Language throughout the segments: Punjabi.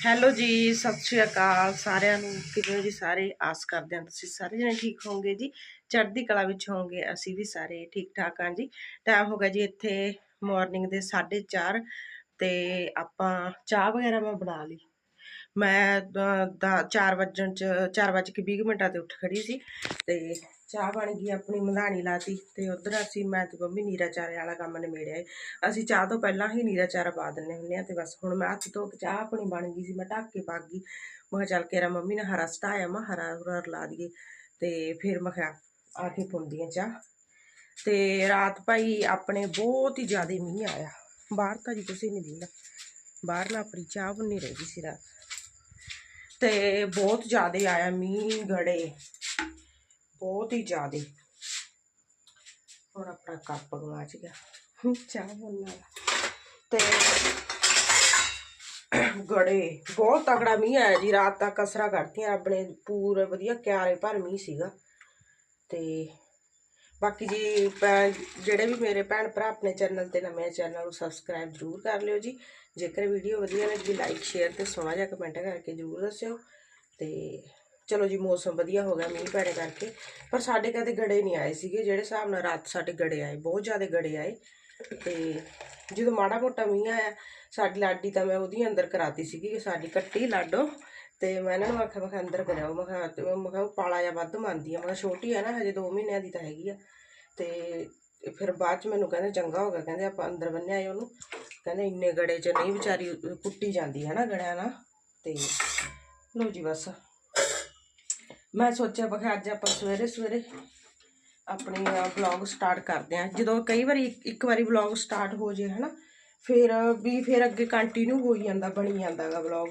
ਹੈਲੋ ਜੀ, ਸਤਿ ਸ਼੍ਰੀ ਅਕਾਲ ਸਾਰਿਆਂ ਨੂੰ। ਕਿਵੇਂ ਹੋ ਜੀ ਸਾਰੇ? ਆਸ ਕਰਦੇ ਹਾਂ ਤੁਸੀਂ ਸਾਰੇ ਜਣੇ ਠੀਕ ਹੋਵੋਗੇ ਜੀ। ਚੜ੍ਹਦੀ ਕਲਾ ਵਿੱਚ ਹੋਵੋਗੇ, ਅਸੀਂ ਵੀ ਸਾਰੇ ਠੀਕ ਠਾਕ ਹਾਂ ਜੀ। ਟਾਈਮ ਹੋ ਗਿਆ ਜੀ ਇੱਥੇ ਮਾਰਨਿੰਗ ਦੇ 4:30 ਤੇ ਆਪਾਂ ਚਾਹ ਵਗੈਰਾ ਮੈਂ ਬਣਾ ਲਈ। ਮੈਂ 4 ਵਜਣ ਚ 4 ਵਜ ਕੇ 20 ਮਿੰਟਾਂ ਤੇ ਉੱਠ ਖੜੀ ਸੀ ਤੇ ਚਾਹ ਬਣ ਗਈ, ਆਪਣੀ ਮਧਾਣੀ ਲਾਤੀ ਤੇ ਉਧਰ ਅਸੀਂ, ਮੈਂ ਤੇ ਮੰਮੀ ਨੀਰਾ ਚਾਰੇ ਵਾਲਾ ਕੰਮ ਨਿਬੇੜਿਆ ਏ। ਅਸੀਂ ਚਾਹ ਤੋਂ ਪਹਿਲਾਂ ਹੀ ਨੀਰਾ ਚਾਰਾ ਪਾ ਦਿੰਨੇ ਹੁੰਨੇ ਆ ਤੇ ਬਸ ਹੁਣ ਮੈਂ ਹੱਥ ਧੋ ਕੇ ਚਾਹ ਆਪਣੀ ਬਣ ਗਈ ਸੀ, ਮੈਂ ਢੱਕ ਕੇ ਪਾ ਗਈ। ਮੈਂ ਕਿਹਾ ਚੱਲ ਕੇ ਰਾ ਮੰਮੀ ਨੇ ਹਰਾ ਸਟਾਇਆ, ਮੈਂ ਹਰਾ ਹੁਰਾ ਲਾ ਦਈਏ ਤੇ ਫਿਰ ਮੈਂ ਕਿਹਾ ਆ ਕੇ ਪੁੰਦੀ ਆ ਚਾਹ। ਤੇ ਰਾਤ ਭਾਈ ਆਪਣੇ ਬਹੁਤ ਹੀ ਜ਼ਿਆਦਾ ਮੀਂਹ ਆਇਆ। ਬਾਹਰ ਤਾਂ ਜੀ ਤੁਸੀਂ ਨਹੀਂ ਦਿੰਦਾ ਬਾਹਰ ਨਾ ਆਪਣੀ ਚਾਹ ਬੁੰਨੀ ਰਹੀ ਸੀ ਰਾਤ। ਤੇ ਬਹੁਤ ਜ਼ਿਆਦਾ ਆਇਆ ਮੀਂਹ, ਗੜੇ। ਬਹੁਤ ਹੀ ਜ਼ਿਆਦਾ। ਹੁਣ ਆਪਣਾ ਕੱਪ ਗਵਾਚ ਗਿਆ। ਚਾਹ ਬਣਨ ਤੇ ਗੜੇ, ਬਹੁਤ ਤਕੜਾ ਮੀਂਹ ਆਇਆ ਜੀ। ਰਾਤ ਤੱਕ ਕਸਰਾ ਕਰਤੀਆਂ ਆਪਣੇ। ਪੂਰੇ ਵਧੀਆ ਕਿਆਰੇ ਭਰ ਮੀਂਹ ਸੀਗਾ। ਤੇ ਬਾਕੀ ਜੀ ਜਿਹੜੇ ਵੀ ਮੇਰੇ ਭੈਣ ਭਰਾ ਆਪਣੇ ਚੈਨਲ ਤੇ ਨਵੇਂ ਚੈਨਲ ਨੂੰ ਸਬਸਕ੍ਰਾਈਬ ਜ਼ਰੂਰ ਕਰ ਲਿਓ ਜੀ। ਜੇਕਰ ਵੀਡੀਓ ਵਧੀਆ ਲੱਗੀ, ਲਾਈਕ, ਸ਼ੇਅਰ ਤੇ ਸੋਹਣਾ ਜਿਹਾ ਕਮੈਂਟ ਕਰਕੇ ਜ਼ਰੂਰ ਦੱਸਿਓ। ਤੇ ਚਲੋ ਜੀ ਮੌਸਮ ਵਧੀਆ ਹੋ ਗਿਆ ਮੀਂਹ ਪੈਣੇ ਕਰਕੇ, ਪਰ ਸਾਡੇ ਕਦੇ ਗੜੇ ਨਹੀਂ ਆਏ ਸੀਗੇ, ਜਿਹੜੇ ਹਿਸਾਬ ਨਾਲ ਰਾਤ ਸਾਡੇ ਗੜੇ ਆਏ, ਬਹੁਤ ਜ਼ਿਆਦਾ ਗੜੇ ਆਏ। ਤੇ ਜਦੋਂ ਮਾੜਾ ਮੋਟਾ ਮੀਂਹ ਆਇਆ, ਸਾਡੀ ਲਾਡੀ ਤਾਂ ਮੈਂ ਉਹਦੀ ਅੰਦਰ ਕਰਾਤੀ ਸੀਗੀ ਕਿ ਸਾਡੀ ਕੱਟੀ ਲਾਡੋ, ਤੇ ਮੈਂ ਇਹਨਾਂ ਨੂੰ ਆਖਿਆ, ਮੈਂ ਕਿਹਾ ਅੰਦਰ ਕਰਾਓ ਮੈਂ ਕਿਹਾ ਮੈਂ ਕਿਹਾ ਉਹ ਪਾਲਾ ਜਾਂ ਵੱਧ ਮੰਨਦੀ ਆ, ਮੈਂ ਕਿਹਾ ਛੋਟੀ ਆ ਨਾ, ਹਜੇ 2 ਮਹੀਨਿਆਂ ਦੀ ਤਾਂ ਹੈਗੀ ਆ। ਤੇ ਫਿਰ ਬਾਅਦ ਚ ਮੈਨੂੰ ਕਹਿੰਦੇ ਚੰਗਾ ਹੋ ਗਿਆ, ਕਹਿੰਦੇ ਆਪਾਂ ਅੰਦਰ ਬੰਨਿਆ ਆਏ ਉਹਨੂੰ, ਕਹਿੰਦੇ ਇੰਨੇ ਗੜੇ ਚ ਨਹੀਂ ਵਿਚਾਰੀ ਕੁੱਟੀ ਜਾਂਦੀ ਹੈ ਨਾ ਗੜਿਆਂ ਨਾਲ, ਤੇ ਲੋ ਜੀ ਬਸ। ਮੈਂ ਸੋਚਿਆ ਬਖਾ ਅੱਜ ਆਪਾਂ ਸਵੇਰੇ ਸਵੇਰੇ ਆਪਣੀ ਵਲੌਗ ਸਟਾਰਟ ਕਰਦੇ ਆ ਜਦੋਂ ਕਈ ਵਾਰੀ ਇੱਕ- ਇੱਕ ਵਾਰੀ ਵਲੌਗ ਸਟਾਰਟ ਹੋ ਜੇ, ਹਨਾ, ਫਿਰ ਵੀ ਫਿਰ ਅੱਗੇ ਕੰਟੀਨਿਊ ਹੋਈ ਜਾਂਦਾ, ਬਣੀ ਜਾਂਦਾਗਾ ਵਲੌਗ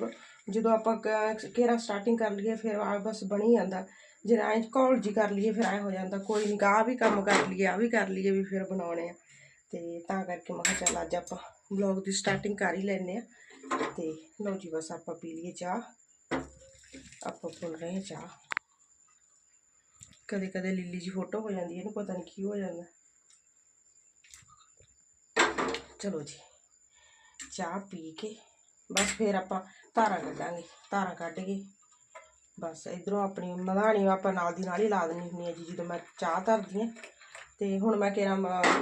ਜਦੋਂ ਆਪਾਂ ਕਿਹੜਾ ਸਟਾਰਟਿੰਗ ਕਰ ਲਈਏ, ਫਿਰ ਆ ਬਸ ਬਣੀ ਜਾਂਦਾ। ਜੇ ਐਂ ਕਾਲ ਜੀ ਕਰ ਲਈਏ, ਫਿਰ ਐਂ ਹੋ ਜਾਂਦਾ। ਕੋਈ ਨਹੀਂ ਆ ਵੀ ਕੰਮ ਕਰ ਲਈਏ ਆ ਵੀ ਕਰ ਲਈਏ, ਵੀ ਫਿਰ ਬਣਾਉਣੇ ਆ। ਤੇ ਤਾਂ ਕਰਕੇ ਮੈਂ ਕਿਹਾ ਚੱਲ ਅੱਜ ਆਪਾਂ ਵਲੌਗ ਦੀ ਸਟਾਰਟਿੰਗ ਕਰ ਹੀ ਲੈਨੇ ਆ ਤੇ ਲਓ ਜੀ, ਬਸ ਆਪਾਂ ਪੀ ਲਈਏ ਚਾਹ। ਆਪਾਂ ਪੁੱਲ ਰਹੇ ਹਾਂ ਚਾਹ। ਕਦੇ ਕਦੇ ਲਿੱਲੀ ਜੀ ਫੋਟੋ ਹੋ ਜਾਂਦੀ ਹੈ, ਇਹਨੂੰ ਪਤਾ ਨਹੀਂ ਕੀ ਹੋ ਜਾਂਦਾ। ਚਲੋ ਜੀ, ਚਾਹ ਪੀ ਕੇ ਬਸ ਫਿਰ ਆਪਾਂ ਧਾਰਾਂ ਕੱਢਾਂਗੇ, ਧਾਰਾਂ ਕੱਢ ਕੇ ਬਸ ਇਧਰੋਂ ਆਪਣੀ ਮਧਾਣੀ ਆਪਾਂ ਨਾਲ ਦੀ ਨਾਲ ਹੀ ਲਾ ਦਿੰਨੀ ਹੁੰਦੀ ਆ ਜੀ, ਜਦੋਂ ਮੈਂ ਚਾਹ ਧਰਦੀ ਹਾਂ। ਤੇ ਹੁਣ ਮੈਂ ਕਿਹਾ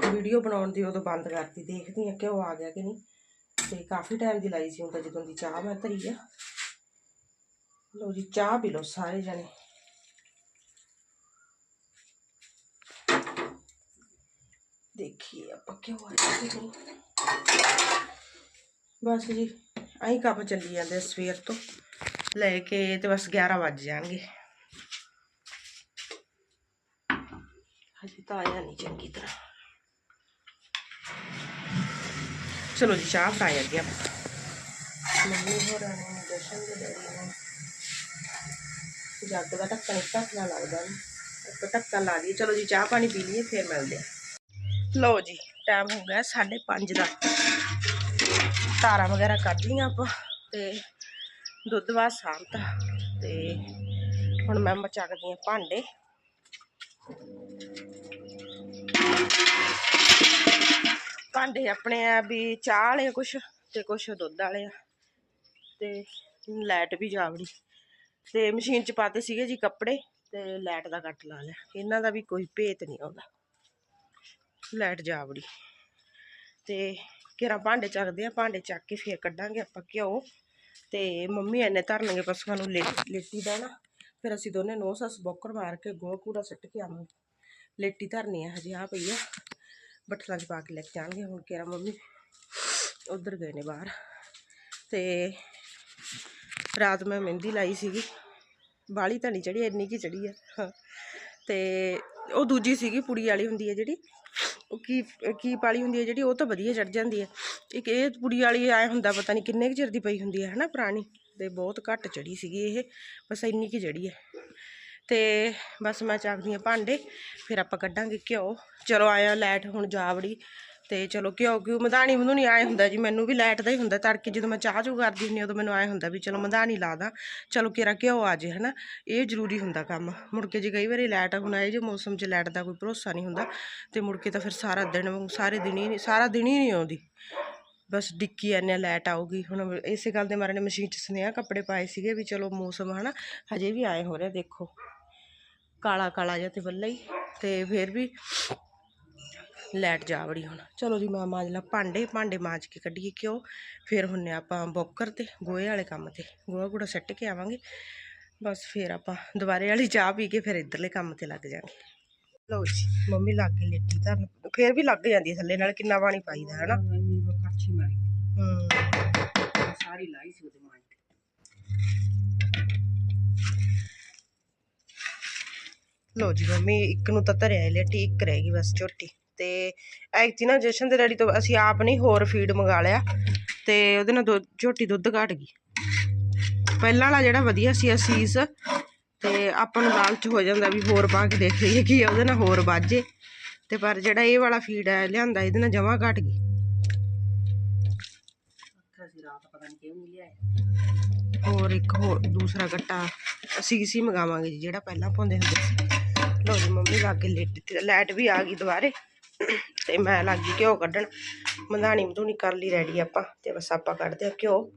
ਵੀਡੀਓ ਬਣਾਉਣ ਦੀ ਉਦੋਂ ਬੰਦ ਕਰਤੀ, ਦੇਖਦੀ ਹਾਂ ਕਿ ਉਹ ਆ ਗਿਆ ਕਿ ਨਹੀਂ। ਤੇ ਕਾਫੀ ਟਾਈਮ ਦੀ ਲਾਈ ਸੀ ਹੁਣ ਤਾਂ ਜਦੋਂ ਦੀ ਚਾਹ ਮੈਂ ਧਰੀ ਆ। ਲਓ ਜੀ, ਚਾਹ ਪੀ ਲਓ ਸਾਰੇ ਜਣੇ। ਦੇਖੀਏ ਆਪਾਂ ਕਿਉਂ ਆਏ ਕਿ ਬਸ ਜੀ ਆਹੀ ਕੰਮ ਚੱਲੀ ਜਾਂਦੇ ਸਵੇਰ ਤੋਂ ਲੈ ਕੇ ਤੇ ਬਸ 11 ਵੱਜ ਜਾਣਗੇ ਹਜੇ ਤਾਂ ਆਇਆ ਨਹੀਂ ਚੰਗੀ ਤਰ੍ਹਾਂ ਚਲੋ ਜੀ ਚਾਹ ਫਰਾਈ ਅੱਗੇ ਆਪਾਂ ਮੰਮੀ ਹੋਰਾਂ ਨੇ ਦਰਸ਼ਨ ਦੇ ਡੈਡੀ ਨੂੰ ਜੱਗ ਦਾ ਢੱਕਣ ਇੱਕ ਹੱਥ ਲੱਗਦਾ ਨਹੀਂ ਇੱਕ ਢੱਕਣ ਲਾ ਲਈਏ ਚਲੋ ਜੀ ਚਾਹ ਪਾਣੀ ਪੀ ਲਈਏ ਫਿਰ ਮਿਲਦੇ ਆ ਲਓ ਜੀ ਟਾਈਮ ਹੋ ਗਿਆ 5:30 ਦਾ। ਤਾਰਾਂ ਵਗੈਰਾ ਕੱਢ ਲਈਆਂ ਆਪਾਂ ਤੇ ਦੁੱਧ ਬਾਅਦ ਸਾਂਭਤਾ ਤੇ ਹੁਣ ਮੈਂ ਮਚਕਦੀ ਆ ਭਾਂਡੇ। ਭਾਂਡੇ ਆਪਣੇ ਆ ਵੀ ਚਾਹ ਵਾਲੇ ਕੁਛ ਤੇ ਕੁਛ ਦੁੱਧ ਵਾਲੇ ਆ ਤੇ ਲਾਈਟ ਵੀ ਜਾਵੜੀ। ਤੇ ਮਸ਼ੀਨ ਚ ਪਾਤੇ ਸੀਗੇ ਜੀ ਕੱਪੜੇ ਤੇ ਲਾਈਟ ਦਾ ਕੱਟ ਲਾ ਲਿਆ। ਇਹਨਾਂ ਦਾ ਵੀ ਕੋਈ ਭੇਤ ਨਹੀਂ ਆਉਂਦਾ। ਲਾਈਟ ਜਾਵੜੀ। ਤੇ ਘੇਰਾ ਭਾਂਡੇ ਚੱਕਦੇ ਆ, ਭਾਂਡੇ ਚੱਕ ਕੇ ਫੇਰ ਕੱਢਾਂਗੇ ਆਪਾਂ ਘਿਓ। ਤੇ ਮੰਮੀ ਐਨੇ ਧਰਨਗੇ ਪਸ਼ੂਆਂ ਨੂੰ ਲੇ ਲੇਟੀ ਦਾ ਨਾ। ਫਿਰ ਅਸੀਂ ਦੋਨੇ ਨੌ ਸੱਸ ਬੋਕਰ ਮਾਰ ਕੇ ਗੋਹਾ ਕੂੜਾ ਸਿੱਟ ਕੇ ਆਵਾਂਗੇ। ਲੇਟੀ ਧਰਨੀ ਆ ਹਜੇ, ਆ ਪਈ ਆ। ਬੱਠਲਾਂ 'ਚ ਪਾ ਕੇ ਲੈ ਕੇ ਜਾਣਗੇ ਹੁਣ ਕਿਰਾ ਮੰਮੀ। ਉਧਰ ਗਏ ਨੇ ਬਾਹਰ। ਤੇ ਰਾਤ ਮੈਂ ਮਹਿੰਦੀ ਲਾਈ ਸੀਗੀ। ਬਾਲੀ ਤਾਂ ਨਹੀਂ ਚੜੀ ਇੰਨੀ ਕੀ ਚੜੀ ਆ। ਹਾਂ। ਤੇ ਉਹ ਦੂਜੀ ਸੀਗੀ, ਪੁੜੀ ਵਾਲੀ ਹੁੰਦੀ ਹੈ ਜਿਹੜੀ। ਕੀ ਕੀ ਪਾਲੀ ਹੁੰਦੀ ਹੈ ਜਿਹੜੀ, ਉਹ ਤਾਂ ਵਧੀਆ ਚੜ ਜਾਂਦੀ ਹੈ। ਇੱਕ ਇਹ ਪੁੜੀ ਵਾਲੀ ਆਏ ਹੁੰਦਾ, ਪਤਾ ਨਹੀਂ ਕਿੰਨੇ ਕੁ ਚਿਰ ਦੀ ਪਈ ਹੁੰਦੀ ਹੈ, ਹਨਾ ਪੁਰਾਣੀ? ਤੇ ਬਹੁਤ ਘੱਟ ਚੜੀ ਸੀਗੀ ਇਹ, ਬਸ ਇੰਨੀ ਕੀ ਚੜੀ ਹੈ। ਤੇ ਬਸ ਮੈਂ ਚੱਕਦੀ ਹਾਂ ਭਾਂਡੇ, ਫਿਰ ਆਪਾਂ ਕੱਢਾਂਗੇ ਘਿਓ। ਚਲੋ ਆਇਆ ਲਾਈਟ ਹੁਣ ਜਾਵੜੀ। ਤੇ ਚਲੋ ਘਿਓ ਕਿਉਂ? ਮਧਾਣੀ ਮੈਨੂੰ ਨਹੀਂ ਆਏ ਹੁੰਦਾ ਜੀ, ਮੈਨੂੰ ਵੀ ਲਾਈਟ ਦਾ ਹੀ ਹੁੰਦਾ ਤੜਕੇ, ਜਦੋਂ ਮੈਂ ਚਾਹ ਚੂ ਕਰਦੀ ਹੁੰਦੀ ਉਦੋਂ ਮੈਨੂੰ ਆਏ ਹੁੰਦਾ ਵੀ ਚਲੋ ਮਧਾਣੀ ਲਾ ਦਾਂ। ਚਲੋ ਕਿਰਾ ਘਿਓ ਆ ਜੇ, ਹਨਾ? ਇਹ ਜ਼ਰੂਰੀ ਹੁੰਦਾ ਕੰਮ। ਮੁੜ ਕੇ ਜੇ ਕਈ ਵਾਰੀ ਲਾਈਟ ਹੁਣ ਆਏ, ਜੇ ਮੌਸਮ 'ਚ ਲਾਈਟ ਦਾ ਕੋਈ ਭਰੋਸਾ ਨਹੀਂ ਹੁੰਦਾ, ਤੇ ਮੁੜ ਕੇ ਤਾਂ ਫਿਰ ਸਾਰਾ ਦਿਨ ਸਾਰੇ ਦਿਨ ਹੀ ਨਹੀਂ, ਸਾਰਾ ਦਿਨ ਹੀ ਨਹੀਂ ਆਉਂਦੀ। ਬਸ ਡਿੱਕੀ ਐਨੇ ਲਾਈਟ ਆਊਗੀ। ਹੁਣ ਇਸੇ ਗੱਲ ਦੇ ਮਾਰੇ ਨੇ ਮਸ਼ੀਨ 'ਚ ਸੁਨੇਹਾ ਕੱਪੜੇ ਪਾਏ ਸੀਗੇ ਵੀ ਚਲੋ ਮੌਸਮ, ਹਨਾ? ਹਜੇ ਵੀ ਆਏ ਹੋ ਰਿਹਾ, ਦੇਖੋ। ਕਾਲਾ ਕਾਲਾ ਜਿਹਾ ਤੇ ਬੱਲਾ ਹੀ। ਤੇ ਫਿਰ ਵੀ ਲਾਈਟ ਜਾ ਵੜੀ ਹੁਣ। ਚਲੋ ਜੀ ਮੈਂ ਮਾਂਜ ਲਾ ਭਾਂਡੇ। ਭਾਂਡੇ ਮਾਂਜ ਕੇ ਕੱਢੀਏ ਕਿਉਂ ਫਿਰ ਹੁੰਨੇ ਆਪਾਂ ਬੋਕਰ ਤੇ ਗੋਹੇ ਵਾਲੇ ਕੰਮ ਤੇ। ਗੋਹਾ ਗੂੜਾ ਸੱਟ ਕੇ ਆਵਾਂਗੇ। ਬਸ ਫਿਰ ਆਪਾਂ ਦੁਬਾਰੇ ਵਾਲੀ ਚਾਹ ਪੀ ਕੇ ਫਿਰ ਇੱਧਰਲੇ ਕੰਮ ਤੇ ਲੱਗ ਜਾਾਂਗੇ। ਲਓ ਜੀ ਮੰਮੀ ਲੱਗ ਗਈ ਲੇਟੀ ਧਰਨ। ਫਿਰ ਵੀ ਲੱਗ ਜਾਂਦੀ ਹੈ ਥੱਲੇ ਨਾਲ ਕਿੰਨਾ ਪਾਣੀ ਪਾਈਦਾ ਹੈ ਨਾ ਇੰਨੀ ਕਾਛੀ ਮਾਰੀ। ਹੂੰ। ਸਾਰੀ ਲਾਈ ਸੀ ਉਹਦੇ ਮਾਂ ਲਓ ਜੀ ਮੰਮੀ ਇੱਕ ਨੂੰ ਤਾਂ ਧਰਿਆ ਲੇਟੀ ਇੱਕ ਰਹਿ ਗਈ ਬਸ ਝੋਟੀ। ਤੇ ਐਕਚੁਅਲੀ ਨਾ ਜਸ਼ਨ ਦੇ ਡੈਡੀ ਤੋਂ ਅਸੀਂ ਆਪ ਨਹੀਂ ਹੋਰ ਫੀਡ ਮੰਗਾ ਲਿਆ ਤੇ ਉਹਦੇ ਨਾਲ ਦੁੱਧ ਝੋਟੀ ਦੁੱਧ ਘਟ ਗਈ। ਪਹਿਲਾਂ ਵਾਲਾ ਜਿਹੜਾ ਵਧੀਆ ਸੀ ਅਸੀਸ ਤੇ ਆਪਾਂ ਨੂੰ ਲਾਲਚ ਹੋ ਜਾਂਦਾ ਵੀ ਹੋਰ ਪਾ ਕੇ ਦੇਖ ਲਈਏ ਕੀ ਉਹਦੇ ਨਾਲ ਹੋਰ ਵਾਜੇ। ਤੇ ਪਰ ਜਿਹੜਾ ਇਹ ਵਾਲਾ ਫੀਡ ਹੈ ਲਿਆਂਦਾ ਇਹਦੇ ਨਾਲ ਜਮਾ ਘਟ ਗਈ। ਹੋਰ ਇੱਕ ਹੋਰ ਦੂਸਰਾ ਗੱਟਾ ਅਸੀਂ ਸੀ ਮੰਗਾਵਾਂਗੇ ਜਿਹੜਾ ਪਹਿਲਾਂ ਪਾਉਂਦੇ ਹੁੰਦੇ ਸੀ। ਲੋ ਜੀ ਮੰਮੀ ਲੱਗ ਗਈ ਲਿਟ ਲਾਈਟ ਵੀ ਆ ਗਈ ਦੁਬਾਰੇ। ਤੇ ਮੈਂ ਲੱਗ ਗਈ ਘਿਓ ਕੱਢਣ। ਮੰਧਾਣੀ ਮਧੂਣੀ ਕਰ ਲਈ ਰੈਡੀ ਆਪਾਂ ਤੇ ਬਸ ਆਪਾਂ ਕੱਢਦੇ ਆ ਘਿਓ।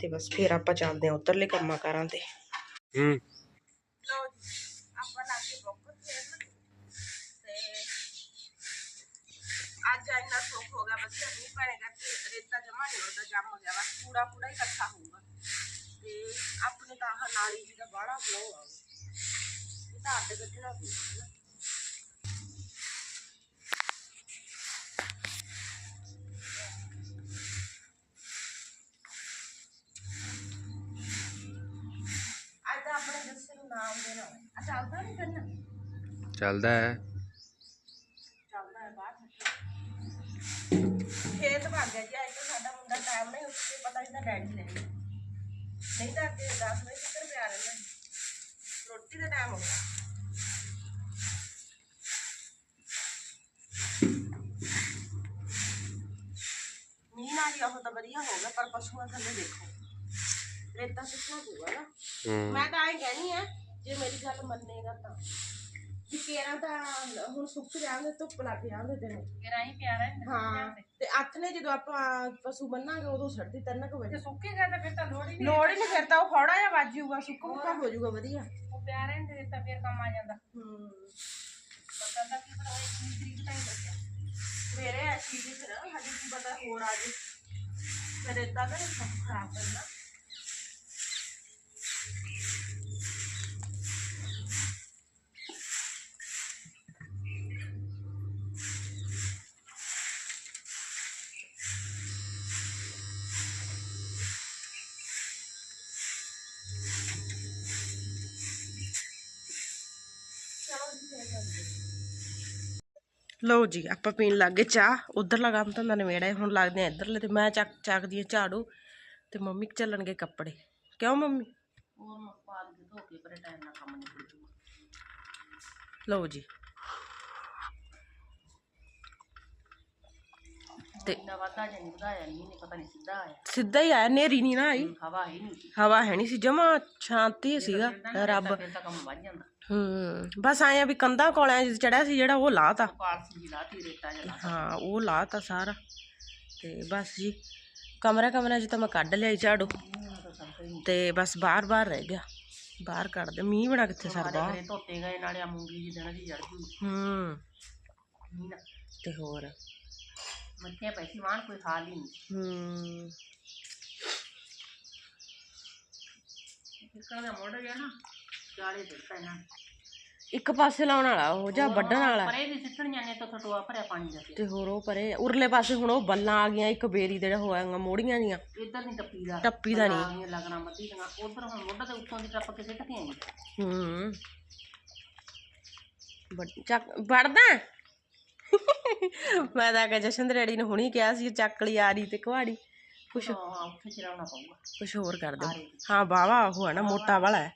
ਤੇ ਬਸ ਫਿਰ ਆਪਾਂ ਚੱਲਦੇ ਆ ਉੱਧਰਲੇ ਕੰਮਾਂ ਕਾਰਾਂ ਤੇ। ਹੂੰ। ਲੋ ਜੀ ਆਪਾਂ ਲੱਗ ਗਏ ਬੋਕਰ ਫੇਰਨ ਤੇ ਅੱਜ ਇੰਨਾ ਸੁੱਖ ਹੋ ਗਿਆ ਵਧੀਆ ਮੀਂਹ ਪੈਣੇ ਕਰਕੇ ਰੇਤਾ ਜਮਾ ਨਹੀਂ ਹੁੰਦਾ ਜੰਮ ਗਿਆ ਬਸ ਕੂੜਾ ਕੂੜਾ ਹੀ ਇਕੱਠਾ ਹੋਊਗਾ। ਤੇ ਆਪਣੇ ਤਾਂ ਆਹ ਨਾਲੀ ਜੀ ਦਾ ਫਲੋ ਆ। ਇਹ ਤਾਂ ਅੱਡ ਕੱਢਣਾ ਪਊਗਾ ਆਪਣੇ ਜੱਸੇ ਨੂੰ ਨਾਮ ਦੇਣਾ ਆ ਚੱਲਦਾ ਨਹੀਂ ਕਰਨਾ ਚੱਲਦਾ ਹੈ। ਚੱਲਦਾ ਹੈ ਬਾਹਰ ਖੇਤ ਭੱਜ ਗਿਆ ਜੀ ਅੱਜ ਸਾਡਾ ਮੁੰਡਾ ਟਾਈਮ ਨਹੀਂ ਉੱਠ ਕੇ ਪਤਾ ਨਹੀਂ ਡੈਡੀ ਲੈ ਨਹੀਂ ਤਾਂ ਅੱਗੇ 10 ਵਜੇ ਤੱਕ ਪਿਆ ਰਹਿੰਦਾ। ਰੋਟੀ ਦਾ ਟਾਈਮ ਹੋ ਗਿਆ। ਮੀਂਹ ਨਾਲ ਹੀ ਉਹ ਤਾਂ ਵਧੀਆ ਹੋ ਗਿਆ ਪਰ ਪਸ਼ੂਆਂ ਥੱਲੇ ਦੇਖੋ। ਰੇਤਾ ਸੁੱਕਣਾ ਪਊਗਾ ਨਾ। ਹੂੰ। ਮੈਂ ਤਾਂ ਐਂ ਕਹਿਣੀ ਆ ਜੇ ਮੇਰੀ ਗੱਲ ਮੰਨੇਗਾ ਤਾਂ। ਵੀ ਕੇਰਾਂ ਤਾਂ ਹੁਣ ਸੁੱਕ ਜਾਂਦੇ ਧੁੱਪ ਲੱਗ ਜਾਂਦੇ ਤੈਨੂੰ। ਫਿਰ ਆਈ ਪਿਆਰਾ ਹਾਂ ਤੇ ਅੱਠ ਨੇ ਜਦੋਂ ਆਪਾਂ ਪਸ਼ੂ ਬੰਨਾਂਗੇ ਉਦੋਂ ਛੱਡਦੀ ਤਿੰਨ ਕੁ ਵਜੇ। ਸੁੱਕੇਗਾ ਤਾਂ ਫਿਰ ਤਾਂ ਲੋੜ ਹੀ ਲੋੜ ਹੀ ਨਹੀਂ ਫਿਰ ਤਾਂ ਉਹ ਹੌੜਾ ਜਿਹਾ ਵੱਜ ਜਾਊਗਾ ਸੁੱਕ ਮੁੱਕਾ ਹੋ ਜਾਊਗਾ ਵਧੀਆ। ਉਹ ਪਿਆਰੇ ਨੇ ਦਿੱਤਾ ਫਿਰ ਕੰਮ ਆ ਜਾਂਦਾ। ਹੂੰ। ਪਤਾ ਤਾਂ ਕੀ ਪਰ ਉਹ ਇੱਕ ਤਰੀਕ ਤਾਂ ਹੀ ਲੱਗਿਆ। ਮੇਰੇ ਐਸੀ ਦੀ ਫਿਰ ਹਜੇ ਕੀ ਪਤਾ ਹੋਰ ਆ ਜੇ। ਫਿਰ ਇਦਾਂ ਤਾਂ ਨਹੀਂ ਸਭ ਖਰਾਬ ਕਰਨਾ। ਲਓ ਜੀ ਆਪਾਂ ਪੀਣ ਲੱਗ ਗਏ ਚਾਹ। ਉਧਰਲਾ ਕੰਮ ਤਾਂ ਨਵੇੜਾ ਹੁਣ ਲੱਗਦੇ ਆ ਇੱਧਰਲੇ ਤੇ ਮੈਂ ਚੱਕ ਚੱਕਦੀ ਆ ਝਾੜੂ ਤੇ ਮੰਮੀ ਚੱਲਣਗੇ ਕੱਪੜੇ। ਕਿਉਂ ਮੰਮੀ? ਉਹ ਮੈਂ ਪਾ ਦੇ ਧੋ ਕੇ ਪਰੇ ਟਾਈਮ ਨਾਲ ਕੰਮ ਨਹੀਂ ਕਰੂਗਾ ਲਓ ਜੀ। ਤੇ ਇੰਨਾ ਵਾਧਾ ਜਾਂ ਨਹੀਂ ਵਧਾਇਆ ਨਹੀਂ ਨੇ ਪਤਾ ਨਹੀਂ ਸਿੱਧਾ ਆਇਆ। ਸਿੱਧਾ ਹੀ ਆਇਆ ਨੇਰੀ ਨਹੀਂ ਨਾ ਆਈ। ਹਵਾ ਹੀ ਨਹੀਂ ਸੀ। ਹਵਾ ਹੈ ਨਹੀਂ ਸੀ ਜਮਾ ਸ਼ਾਂਤੀ ਸੀਗਾ ਰੱਬ ਫਿਰ ਤਾਂ ਕੰਮ ਵੱਧ ਜਾਂਦਾ। ਹੂੰ। ਬਸ ਆਇਆ ਵੀ ਕੰਧਾਂ ਕੋਲਿਆਂ ਚ ਚੜਿਆ ਸੀ ਜਿਹੜਾ ਉਹ ਲਾਤਾ। ਪਾਲਸੀ ਜੀ ਲਾਤੀ ਰੇਤਾ ਜਲਾ ਹਾਂ ਉਹ ਲਾਤਾ ਸਾਰਾ। ਤੇ ਬਸ ਜੀ ਕਮਰਾ ਕਮਰਾ ਚ ਤਾਂ ਮੈਂ ਕੱਢ ਲਿਆ ਝਾੜੂ। ਤਾਂ ਬਸ ਬਾਹਰ ਬਾਹਰ ਰਹਿ ਗਿਆ। ਬਾਹਰ ਕੱਢ ਦੇ ਮੀਂਹ ਬਣਾ ਕਿੱਥੇ ਸਰਦਾ। ਘਰੇ ਧੋਤੇ ਗਏ ਨਾਲੇ ਆ ਮੂੰਗੀ ਜੀ ਦੇਣਾ ਦੀ ਜੜ ਜੂ ਹੂੰ। ਨਹੀਂ ਨਾ। ਤੇ ਹੋਰ? ਮੱਥੇ ਪੈਸੀ ਵਾਣ ਕੋਈ ਹਾਲ ਹੀ ਨਹੀਂ। ਹੂੰ। ਕਿਸਕਾ ਦਾ ਮੋੜ ਗਿਆ ਨਾ। ਚਾਲੇ। ਇੱਕ ਪਾਸੇ ਲਾਉਣ ਵਾਲਾ ਉਹ ਜਾਂ ਵੱਢਣ ਵਾਲਾ। ਪਰੇ ਵੀ ਸਿੱਟਣੀਆਂ ਨੇ ਤਾਂ ਟੋਆ ਭਰਿਆ ਪਾਣੀ ਦਾ ਤੇ ਹੋਰ ਉਹ ਪਰੇ ਉਰਲੇ ਪਾਸੇ ਹੁਣ ਉਹ ਬੱਲਾਂ ਆ ਗਈਆਂ ਇੱਕ ਬੇਰੀ ਦੇ ਹੋਇਆਂਗਾ ਮੋੜੀਆਂ ਦੀਆਂ ਇੱਧਰ ਨਹੀਂ ਟੱਪੀ ਦਾ। ਟੱਪੀ ਦਾ ਨਹੀਂ। ਲੱਗਣਾ ਮੱਤੀ ਦੀਆਂ ਉਧਰ ਹੁਣ ਮੋਢਾ ਦੇ ਉੱਤੋਂ ਦੀ ਟੱਪ ਕੇ ਸਿੱਟ ਕੇ ਆਈ ਹੂੰ। ਵੱਡ- ਚੱਕ ਵੜਦਾ ਮੈਂ ਤਾਂ ਕਿ ਜਸ਼ਨ ਡੈਡੀ ਨੇ ਹੁਣੀ ਕਿਹਾ ਸੀ ਚੱਕਲੀ ਆ ਰਹੀ ਤੇ ਕੁਹਾੜੀ। ਕੁਛ ਹਾਂ ਉੱਥੇ ਚਲਾਉਣਾ ਪਊਗਾ। ਕੁਛ ਹੋਰ ਕਰ ਦਿਓ। ਹਾਂ ਬਾਵਾ ਉਹ ਹੈ ਨਾ ਮੋਟਾ ਵਾਲਾ ਹੈ।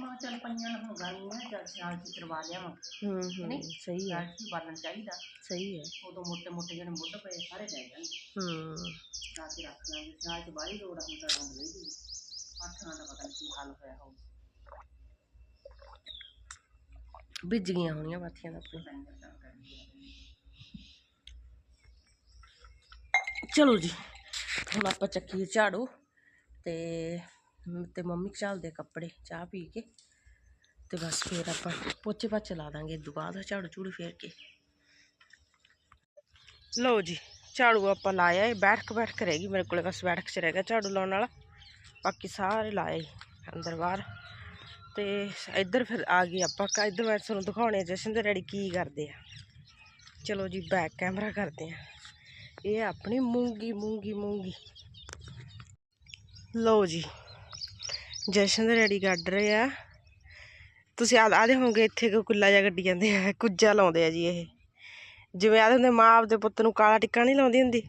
ਮੈਂ ਕਿਹਾ ਚੱਲ ਪਈਆਂ ਨੂੰ ਹੁਣ ਗਰਮੀ ਹੈ ਚੱਲ ਸਿਆਲ ਚ ਕਰਵਾ ਲਿਆਵਾਂ। ਹੂੰ ਹੂੰ ਸਹੀ ਹੈ ਸਿਆਲ ਚ ਬਾਲਣ ਚਾਹੀਦਾ। ਸਹੀ ਹੈ ਉਦੋਂ ਮੋਟੇ ਮੋਟੇ ਜਿਹੜੇ ਮੁੱਢ ਪਏ ਸਾਰੇ ਲੈ ਜਾਣਗੇ। ਹੂੰ। ਲਾ ਕੇ ਰੱਖ ਲਾਂਗੇ। ਸਿਆਲ ਚ ਬਾਹਲੀ ਲੋੜ ਹੁੰਦਾ ਰੋਂਦ ਲਈ ਦੀ ਆਠਾਂ ਦਾ ਪਤਾ ਨਹੀਂ ਕੀ ਹਾਲ ਹੋਇਆ ਹੋਊ। ਭਿੱਜ ਗਈਆਂ ਹੋਣੀਆਂ ਬਾਥੀਆਂ ਦਾ ਆਪਣੀ ਡੰਗਰ ਤਾਂ ਕਰਦੀ ਆ। ਚਲੋ ਜੀ ਹੁਣ ਆਪਾਂ ਚੱਕੀਏ ਝਾੜੂ ਤੇ ਅਤੇ ਮੰਮੀ ਚੱਲਦੇ ਕੱਪੜੇ, ਚਾਹ ਪੀ ਕੇ। ਅਤੇ ਬਸ ਫਿਰ ਆਪਾਂ ਪੋਚੇ ਪਾਚੇ ਲਾ ਦਾਂਗੇ ਇਹ ਬਾਅਦ ਝਾੜੂ ਝੂੜੂ ਫੇਰ ਕੇ। ਲਓ ਜੀ, ਝਾੜੂ ਆਪਾਂ ਲਾਇਆ ਇਹ ਬੈਠ ਕੇ ਰਹਿ ਗਈ, ਮੇਰੇ ਕੋਲੇ ਬਸ ਬੈਠਕ ਚ ਰਹਿ ਗਿਆ ਝਾੜੂ ਲਾਉਣ ਵਾਲਾ। ਬਾਕੀ ਸਾਰੇ ਲਾਏ ਅੰਦਰ ਬਾਹਰ। ਤੇ ਇੱਧਰ ਫਿਰ ਆ ਗਈ ਆਪਾਂ ਇੱਧਰ ਮੈਂ ਤੁਹਾਨੂੰ ਦਿਖਾਉਣੇ ਜਸ਼ਨ ਦੇ ਡੈਡੀ ਕੀ ਕਰਦੇ ਆ। ਚਲੋ ਜੀ ਬੈਕ ਕੈਮਰਾ ਕਰਦੇ ਆ। ਇਹ ਆਪਣੀ ਮੂੰਗੀ ਮੂੰਗੀ ਮੂੰਗੀ। ਲਓ ਜੀ ਜਸ਼ਨ ਦੇ ਡੈਡੀ ਕੱਢ ਰਹੇ ਆ। ਤੁਸੀਂ ਆ ਆਦੇ ਹੋਗੇ ਇੱਥੇ ਕੋ ਕੁੱਲਾ ਜਿਹਾ ਗੱਡੀ ਜਾਂਦੇ ਆ ਕੁੱਜਾ ਲਾਉਂਦੇ ਆ ਜੀ ਇਹ। ਜਿਵੇਂ ਆਦੇ ਹੁੰਦੇ ਮਾਂ ਆਪਦੇ ਪੁੱਤ ਨੂੰ ਕਾਲਾ ਟਿੱਕਾ ਨਹੀਂ ਲਾਉਂਦੀ ਹੁੰਦੀ।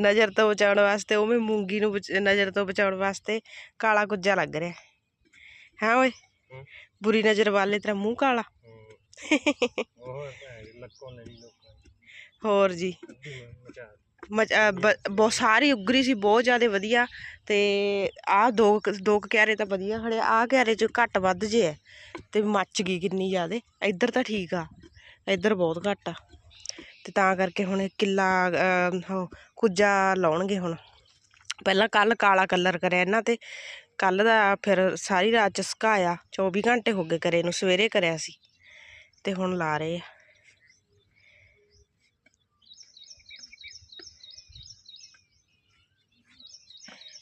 ਨਜ਼ਰ ਤੋਂ ਬਚਾਉਣ ਵਾਸਤੇ ਉਵੇਂ ਮੂੰਗੀ ਨੂੰ ਨਜ਼ਰ ਤੋਂ ਬਚਾਉਣ ਵਾਸਤੇ ਕਾਲਾ ਕੁੱਜਾ ਲੱਗ ਰਿਹਾ। ਹੈ ਓਏ? ਬੁਰੀ ਨਜ਼ਰ ਵਾਲੇ ਤੇਰਾ ਮੂੰਹ ਕਾਲਾ। ਉਹ ਹੋਰ ਜੀ। ਬਹੁਤ ਸਾਰੀ ਉਗਰੀ ਸੀ ਬਹੁਤ ਜ਼ਿਆਦਾ ਵਧੀਆ। ਤੇ ਆਹ ਦੋ ਕੁ- ਦੋ ਕਿਆਰੇ ਤਾਂ ਵਧੀਆ ਖੜੇ ਆਹ ਕਿਆਰੇ ਚ ਘੱਟ ਵੱਧ ਜੇ ਹੈ। ਤੇ ਮੱਚ ਗਈ ਕਿੰਨੀ ਜ਼ਿਆਦਾ ਇੱਧਰ ਤਾਂ ਠੀਕ ਆ ਇੱਧਰ ਬਹੁਤ ਘੱਟ ਆ। ਤੇ ਤਾਂ ਕਰਕੇ ਹੁਣ ਕਿੱਲਾ ਅ, ਕੁੱਜਾ ਲਾਉਣਗੇ ਹੁਣ। ਪਹਿਲਾਂ ਕੱਲ ਕਾਲਾ ਕਲਰ ਕਰਿਆ ਇਹਨਾਂ ਤੇ ਕੱਲ ਦਾ ਫਿਰ ਸਾਰੀ ਰਾਤ ਚ ਸੁਕਾਇਆ 24 ਘੰਟੇ ਹੋ ਗਏ ਕਰੇ ਨੂੰ ਸਵੇਰੇ ਕਰਿਆ ਸੀ। ਤੇ ਹੁਣ ਲਾ ਰਹੇ ਆ।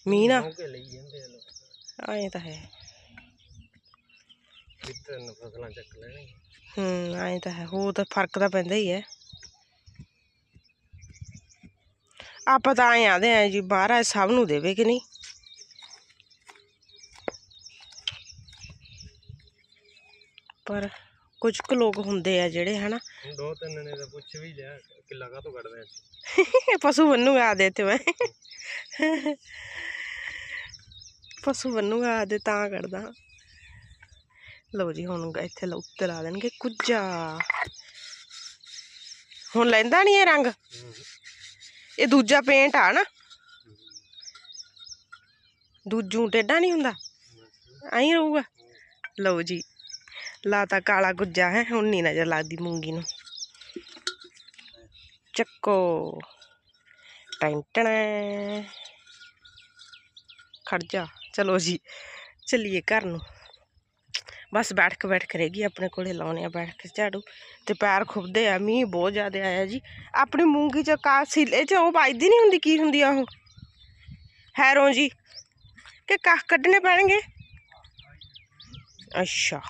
ਮੀਂਹ ਨਾ। ਕੇ ਲਈ ਜਾਂਦੇ ਆ ਲੋਕ। ਐਂ ਤਾਂ ਹੈ। ਕਿਤੇ ਨ ਫਸਲਾਂ ਚੱਕ ਲੈਣਗੇ ਹੂੰ ਤਾਂ ਹੈ। ਤਾਂ ਫ਼ਰਕ ਤਾਂ ਪੈਂਦਾ ਹੀ ਹੈ। ਆਪਾਂ ਤਾਂ ਐਂ ਆਦੇ ਆ ਜੀ ਮਹਾਰਾਜ ਸਭ ਨੂੰ ਦੇਵੇ ਕਿ ਨਹੀਂ? ਪਰ ਕੁਝ ਕੁ ਲੋਕ ਹੁੰਦੇ ਆ ਜਿਹੜੇ ਹਨਾ? ਦੋ ਤਿੰਨ ਨੇ ਤਾਂ ਪੁੱਛ ਵੀ ਲਿਆ ਕਿੱਲਾ ਕਾਹਤੋਂ ਕੱਢਦੇ ਆ ਪਸ਼ੂ ਬੰਨੂਗਾ ਆਦੇ ਤੇ ਮੈਂ। ਪਸ਼ੂ ਬੰਨੂਗਾ ਆਦੇ ਤਾਂ ਕਰਦਾ ਲਓ ਜੀ, ਹੁਣ ਇੱਥੇ ਲ- ਉੱਤੇ ਲਾ ਦੇਣਗੇ ਕੁੱਜਾ। ਹੁਣ ਲੈਂਦਾ ਨਹੀਂ ਇਹ ਰੰਗ? ਇਹ ਦੂਜਾ ਪੇਂਟ ਆ ਨਾ। ਦੂਜੂ ਟੇਡਾ ਨਹੀਂ ਹੁੰਦਾ? ਐਂ ਰਹੂਗਾ। ਲਓ ਜੀ, ਲਾਤਾ ਕਾਲਾ ਗੁੱਜਾ ਹੈ, ਹੁਣ ਨਹੀਂ ਨਜ਼ਰ ਲੱਗਦੀ ਮੂੰਗੀ ਨੂੰ। ਚੱਕੋ। ਟੈਂਟਣਾ। ਖੜ ਜਾ। ਚਲੋ ਜੀ, ਚੱਲੀਏ ਘਰ ਨੂੰ। ਬਸ ਬੈਠ ਕੇ ਬੈਠ ਕੇ ਰਹਿ ਗਈ, ਆਪਣੇ ਕੋਲੇ ਲਾਉਣੇ ਆ ਬੈਠ ਕੇ ਝਾੜੂ। ਤੇ ਪੈਰ ਖੁੱਬਦੇ ਆ, ਮੀਂਹ ਬਹੁਤ ਜ਼ਿਆਦਾ ਆਇਆ ਜੀ। ਆਪਣੀ ਮੂੰਗੀ ਚ ਕਾ ਸਿਲੇ ਚ ਉਹ ਵੱਜਦੀ ਨਹੀਂ ਹੁੰਦੀ, ਕੀ ਹੁੰਦੀ ਆ ਉਹ? ਹੈਰੋਂ ਜੀ, ਕਿ ਕੱਖ ਕੱਢਣੇ ਪੈਣਗੇ? ਅੱਛਾ,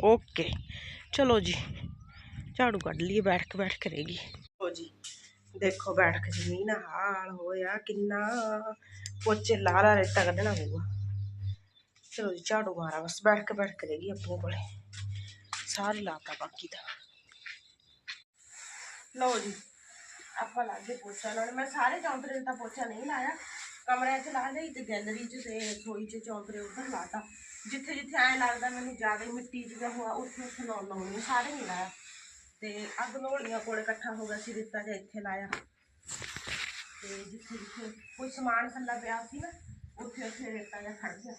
ਓਕੇ। ਚਲੋ ਜੀ, ਝਾੜੂ ਕੱਢ ਲਈਏ ਬੈਠ ਕੇ ਬੈਠ ਕੇ ਰਹਿ ਗਈ। ਜੀ, ਦੇਖੋ ਬੈਠ ਕੇ ਜ਼ਮੀਨ ਹਾਲ ਹੋਇਆ ਕਿੰਨਾ। ਪੋਚੇ ਲਾ ਲਾ ਰੇਤਾ ਕੱਢਣਾ ਪਊਗਾ। ਚਲੋ ਜੀ, ਝਾੜੂ ਮਾਰਾ ਬਸ ਬੈਠ ਕੇ ਬੈਠ ਕੇ ਰਹਿ ਗਈ ਆਪਣੇ ਕੋਲੇ। ਸਾਰੀ ਲਾਤਾ ਬਾਕੀ ਦਾ। ਲਓ ਜੀ, ਆਪਾਂ ਲਾਗੇ ਪੋਚਾ ਲਾਉਣ। ਮੈਂ ਸਾਰੇ ਚੌਂਤਰੇ ਤਾਂ ਪੋਚਾ ਨਹੀਂ ਲਾਇਆ। ਕਮਰਿਆਂ 'ਚ ਲਾ ਲਈ ਤੇ ਗੈਲਰੀ 'ਚ ਤੇ ਰਸੋਈ 'ਚ ਚੌਂਤਰੇ ਉੱਧਰ ਲਾਤਾ। ਜਿੱਥੇ ਜਿੱਥੇ ਐਂ ਲੱਗਦਾ ਮੈਨੂੰ ਜ਼ਿਆਦਾ ਮਿੱਟੀ ਜਿਹਾ ਹੋਆ, ਉੱਥੇ ਉੱਥੇ ਲਾਉਣ ਲਾਉਣੀ ਸਾਰੇ ਨਹੀਂ ਲਾਇਆ। ਤੇ ਅੱਗ ਲੋਹੜੀਆਂ ਕੋਲ ਇਕੱਠਾ ਹੋ ਗਿਆ ਸੀ ਦਿੱਤਾ ਜਿਹਾ ਇੱਥੇ ਲਾਇਆ। ਤੇ ਜਿੱਥੇ ਜਿੱਥੇ ਕੋਈ ਸਮਾਨ ਥੱਲਾ ਪਿਆ ਸੀ ਨਾ, ਉੱਥੇ ਉੱਥੇ ਰੇਤਾ ਜਿਹਾ ਖੜ ਗਿਆ।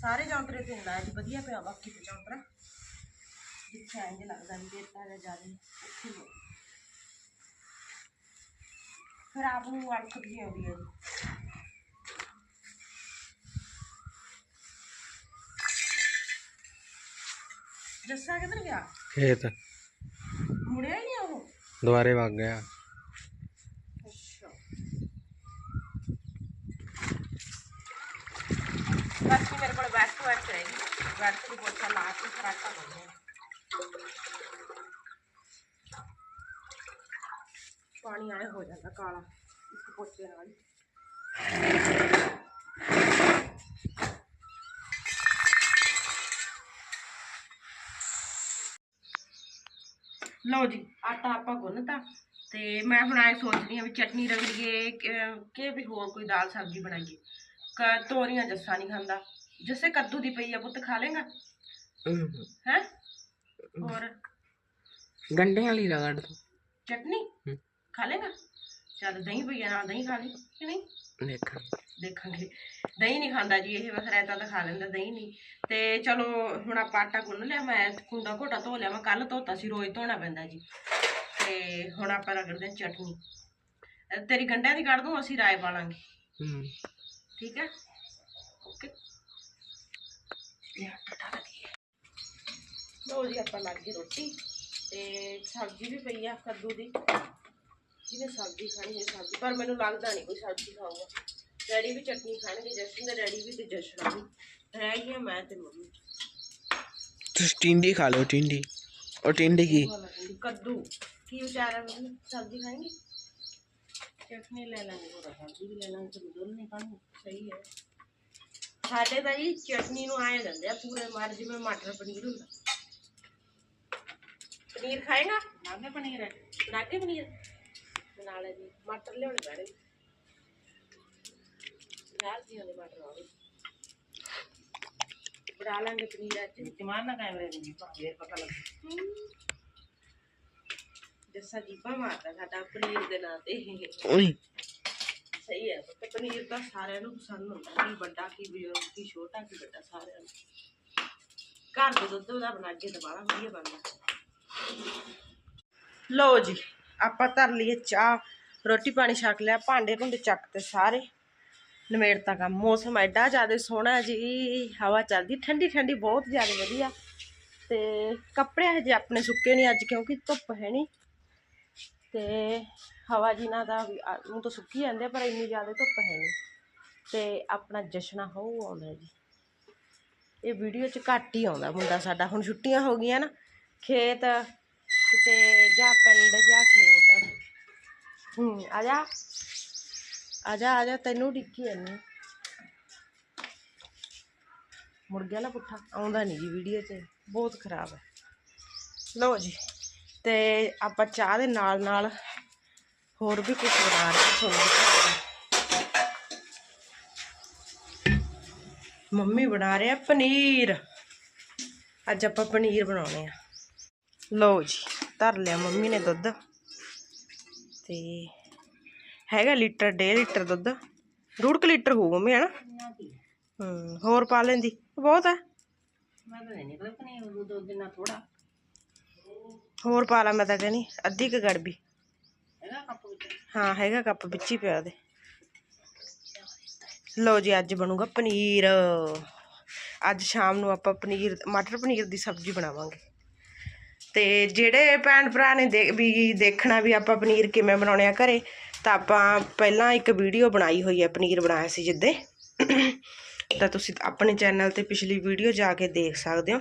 ਸਾਰੇ ਚੌਂਤਰੇ ਤੇ ਨੀ ਲਾਇਆ ਜੀ ਵਧੀਆ ਪਿਆ ਬਾਕੀ ਤੇ ਚੌਂਤਰਾ ਜਿੱਥੇ ਐਂ ਲੱਗਦਾ ਵੀ ਰੇਤਾ ਜਿਹਾ ਜ਼ਿਆਦਾ ਉੱਥੇ ਲਾਓ। ਫਿਰ ਆਪ ਨੂੰ ਅੜਕ ਜੀ ਆਉਂਦੀ ਹੈ ਜੀ। ਜੱਸਾ ਕਿੱਧਰ ਗਿਆ? ਖੇਤ। ਮੁੜਿਆ ਹੀ ਨਹੀਂ ਉਹ? ਦੁਆਰੇ ਵਗ ਗਿਆ ਅੱਛਾ ਬਾਕੀ ਮੇਰੇ ਕੋਲ ਬੈਠ ਕੇ ਬੈਠ ਕੇ ਰਹੇਗੀ ਬੈਠ ਕੇ ਪੋਚਾ ਲਾ ਕੇ ਫਰਾਟਾ ਲਾਉਂਦੇ ਪਾਣੀ ਆਏ ਹੋ ਜਾਂਦਾ ਕਾਲਾ, ਇੱਕ ਪੋਚੇ ਨਾਲ। ਲਓ ਜੀ, ਆਟਾ ਆਪਾਂ ਗੁੰਨਤਾ ਤੇ ਮੈਂ ਹੁਣ ਆਏ ਸੋਚਦੀ ਹਾਂ ਵੀ ਚਟਨੀ ਰਗੜੀਏ, ਕਿ- ਵੀ ਹੋਰ ਕੋਈ ਦਾਲ ਸਬਜ਼ੀ ਬਣਾਈਏ। ਤੋਰੀਆਂ ਜੱਸਾ ਨਹੀਂ ਖਾਂਦਾ। ਜੱਸੇ ਕੱਦੂ ਦੀ ਪਈ ਆ ਪੁੱਤ ਖਾ ਲੇਗਾ? ਹੈ? ਹੋਰ? ਗੰਡੇ ਵਾਲੀ ਰਗੜ ਦੋ ਚਟਨੀ। ਖਾ ਲੇਗਾ? ਚੱਲ ਦਹੀਂ ਪਈ ਆ ਨਾਲ ਦਹੀਂ ਖਾ ਲਈ ਕਿ ਨਹੀਂ? ਦੇਖਾਂ ਦੇਖਾਂਗੇ। ਦਹੀਂ ਨਹੀਂ ਖਾਂਦਾ ਜੀ ਇਹ ਬਸ ਰਾਇਤਾ ਤਾਂ ਖਾ ਲੈਂਦਾ ਦਹੀਂ ਨਹੀਂ। ਤੇ ਚਲੋ ਹੁਣ ਆਪਾਂ ਆਟਾ ਗੁੰਨ ਲਿਆ ਮੈਂ ਕੁੰਡਾ ਘੋਟਾ ਧੋ ਲਿਆ ਮੈਂ ਕੱਲ ਧੋਤਾ ਸੀ ਰੋਜ਼ ਧੋਣਾ ਪੈਂਦਾ ਜੀ। ਤੇ ਤੇ ਹੁਣ ਆਪਾਂ ਰਗੜਦੇ ਹਾਂ ਚਟਨੀ। ਤੇਰੀ ਗੰਢਿਆਂ ਦੀ ਕੱਢ ਦੂੰ ਅਸੀਂ ਰਾਏ ਪਾ ਲਾਂਗੇ। ਹੂੰ। ਠੀਕ ਹੈ ਓਕੇ ਲਿਆ ਪਟਾ ਲਈਏ ਲੋ ਜੀ ਆਪਾਂ ਲੱਗ ਗਈ ਰੋਟੀ ਤੇ ਸਬਜ਼ੀ ਵੀ ਪਈ ਆ ਕੱਦੂ ਦੀ। ਜਿਹਨੇ ਸਬਜ਼ੀ ਖਾਣੀ ਹੈ ਸਬਜ਼ੀ ਪਰ ਮੈਨੂੰ ਲੱਗਦਾ ਨਹੀਂ ਕੋਈ ਸਬਜ਼ੀ ਖਾਊਗਾ। ਡੈਡੀ ਵੀ ਚਟਨੀ ਖਾਣਗੇ ਜਸ਼ਨ ਦੇ ਡੈਡੀ ਵੀ ਤੇ ਜਸ਼ਨ ਵੀ। ਰਹਿ ਗਈਆਂ ਮੈਂ ਤੇ ਮੰਮੀ। ਤੁਸੀਂ ਟਿੰਡੀ ਖਾ ਲਓ ਟਿੰਡੀ। ਉਹ ਟਿੰਡੀ ਕੀ? ਕੱਦੂ। ਕੀ ਵਿਚਾਰ ਮੰਮੀ? ਸਬਜ਼ੀ ਖਾਏਂਗੇ? ਚਟਨੀ ਲੈ ਲਾਂਗੇ ਹੋਰ ਸਬਜ਼ੀ ਵੀ ਲੈ ਲਾਂਗੇ ਤੇ ਦੋਨੋਂ ਨਹੀਂ ਖਾਣੀ ਸਹੀ ਹੈ। ਸਾਡੇ ਤਾਂ ਜੀ ਚਟਨੀ ਨੂੰ ਆਏ ਦਿੰਦੇ ਆ ਪੂਰੇ ਮਾਰ ਜਿਵੇਂ ਮਟਰ ਪਨੀਰ ਹੁੰਦਾ। ਪਨੀਰ ਖਾਏਗਾ ਨਾਗੇ ਪਨੀਰ ਹੈ ਬਣਾ ਕੇ ਪਨੀਰ ਬਣਾ ਲੈ ਜੀ ਮਟਰ ਲਿਆਉਣੇ ਪੈਣੇ ਨਾਲ ਜੀ ਉਹਦੇ ਮਟਰ ਆਵੇ ਬਣਾ ਲਾਂਗੇ ਪਨੀਰ ਅੱਜ ਵਿੱਚ ਮਾਰਨਾ ਕੈਮਰੇ ਦੇ ਵਿੱਚ ਫੇਰ ਪਤਾ ਲੱਗ ਜੱਸਾ ਜੀਪਾ ਮਾਰਦਾ ਸਾਡਾ ਪਨੀਰ ਦੇ ਨਾਂ ਤੇ ਓਏ ਸਹੀ ਹੈ ਪੁੱਤ ਪਨੀਰ ਤਾਂ ਸਾਰਿਆਂ ਨੂੰ ਪਸੰਦ ਹੁੰਦਾ ਕੀ ਵੱਡਾ ਕੀ ਬਜ਼ੁਰਗ ਕੀ ਛੋਟਾ ਕੀ ਵੱਡਾ ਸਾਰਿਆਂ ਨੂੰ ਘਰ ਦੇ ਦੁੱਧ ਦਾ ਬਣਾ ਕੇ ਲਓ ਜੀ ਆਪਾਂ ਧਰ ਲਈਏ ਚਾਹ ਰੋਟੀ ਪਾਣੀ ਛਕ ਲਿਆ ਭਾਂਡੇ ਭੁੰਡੇ ਚੱਕ ਤੇ ਸਾਰੇ। ਨਵੇੜਤਾ ਕੰਮ ਮੌਸਮ ਐਡਾ ਜ਼ਿਆਦਾ ਸੋਹਣਾ ਜੀ ਹਵਾ ਚੱਲਦੀ ਠੰਡੀ ਠੰਡੀ ਬਹੁਤ ਜ਼ਿਆਦਾ ਵਧੀਆ। ਤੇ ਕੱਪੜੇ ਹਜੇ ਆਪਣੇ ਸੁੱਕੇ ਨਹੀਂ ਅੱਜ ਕਿਉਂਕਿ ਧੁੱਪ ਹੈ ਨਹੀਂ। ਤੇ ਹਵਾ ਜੀ ਦਾ ਤਾਂ ਤਾਂ ਸੁੱਕੀ ਜਾਂਦੇ ਆ, ਪਰ ਇੰਨੀ ਜ਼ਿਆਦਾ ਧੁੱਪ ਹੈ ਨਹੀਂ। ਤੇ ਆਪਣਾ ਜਸ਼ਨਾ ਹੋ ਆਉਂਦਾ ਜੀ। ਇਹ ਵੀਡੀਓ 'ਚ ਘੱਟ ਹੀ ਆਉਂਦਾ ਮੁੰਡਾ ਸਾਡਾ ਹੁਣ ਛੁੱਟੀਆਂ ਹੋ ਗਈਆਂ ਨਾ ਖੇਤ ਕਿਤੇ ਜਾਂ ਪਿੰਡ ਜਾਂ ਖੇਤ। ਹੂੰ ਆ ਜਾ ਆ ਜਾ ਆ ਜਾ ਤੈਨੂੰ ਡਿੱਕੀ ਐਨੀ ਮੁੜ ਗਿਆ ਨਾ ਪੁੱਠਾ, ਆਉਂਦਾ ਨਹੀਂ ਜੀ ਵੀਡੀਓ 'ਚ ਬਹੁਤ ਖਰਾਬ ਹੈ। ਲਓ ਜੀ, ਤੇ ਆਪਾਂ ਚਾਹ ਦੇ ਨਾਲ ਨਾਲ ਹੋਰ ਵੀ ਕੁਝ ਬਣਾ ਰਹੇ ਤੁਹਾਨੂੰ ਮੰਮੀ ਬਣਾ ਰਹੇ ਆ ਪਨੀਰ। ਅੱਜ ਆਪਾਂ ਪਨੀਰ ਬਣਾਉਣੇ ਆ। ਲਓ ਜੀ ਧਰ ਲਿਆ ਮੰਮੀ ਨੇ ਦੁੱਧ। ਤੇ ਹੈਗਾ ਲੀਟਰ ਡੇਢ ਲੀਟਰ ਦੁੱਧ। ਡੂਢ ਕੁ ਲੀਟਰ ਹੋਊ ਮੰਮੀ ਹਨਾ? ਹੂੰ ਹੋਰ ਪਾ ਲੈਂਦੀ। ਬਹੁਤ ਦੋ ਥੋੜਾ ਹੋਰ ਪਾ ਲਾ ਮੈਂ ਤਾਂ ਕਹਿੰਦੀ ਅੱਧੀ ਕੁ ਗੜਬੀ। ਹਾਂ ਹੈਗਾ ਕੱਪ ਵਿੱਚ ਹੀ ਪਿਆ ਉਹਦੇ। ਲਓ ਜੀ ਅੱਜ ਬਣੂਗਾ ਪਨੀਰ। ਅੱਜ ਸ਼ਾਮ ਨੂੰ ਆਪਾਂ ਪਨੀਰ ਮਟਰ ਪਨੀਰ ਦੀ ਸਬਜ਼ੀ ਬਣਾਵਾਂਗੇ। ਤੇ ਜਿਹੜੇ ਭੈਣ ਭਰਾ ਨੇ ਦੇ- ਵੀ ਦੇਖਣਾ ਵੀ ਆਪਾਂ ਪਨੀਰ ਕਿਵੇਂ ਬਣਾਉਣੇ ਆ ਘਰੇ, ਤਾਂ ਆਪਾਂ ਪਹਿਲਾਂ ਇੱਕ ਵੀਡੀਓ ਬਣਾਈ ਹੋਈ ਹੈ ਪਨੀਰ ਬਣਾਇਆ ਸੀ ਜਿੱਦੇ। ਤਾਂ ਤੁਸੀਂ ਆਪਣੇ ਚੈਨਲ ਤੇ ਪਿਛਲੀ ਵੀਡੀਓ ਜਾ ਕੇ ਦੇਖ ਸਕਦੇ ਹੋ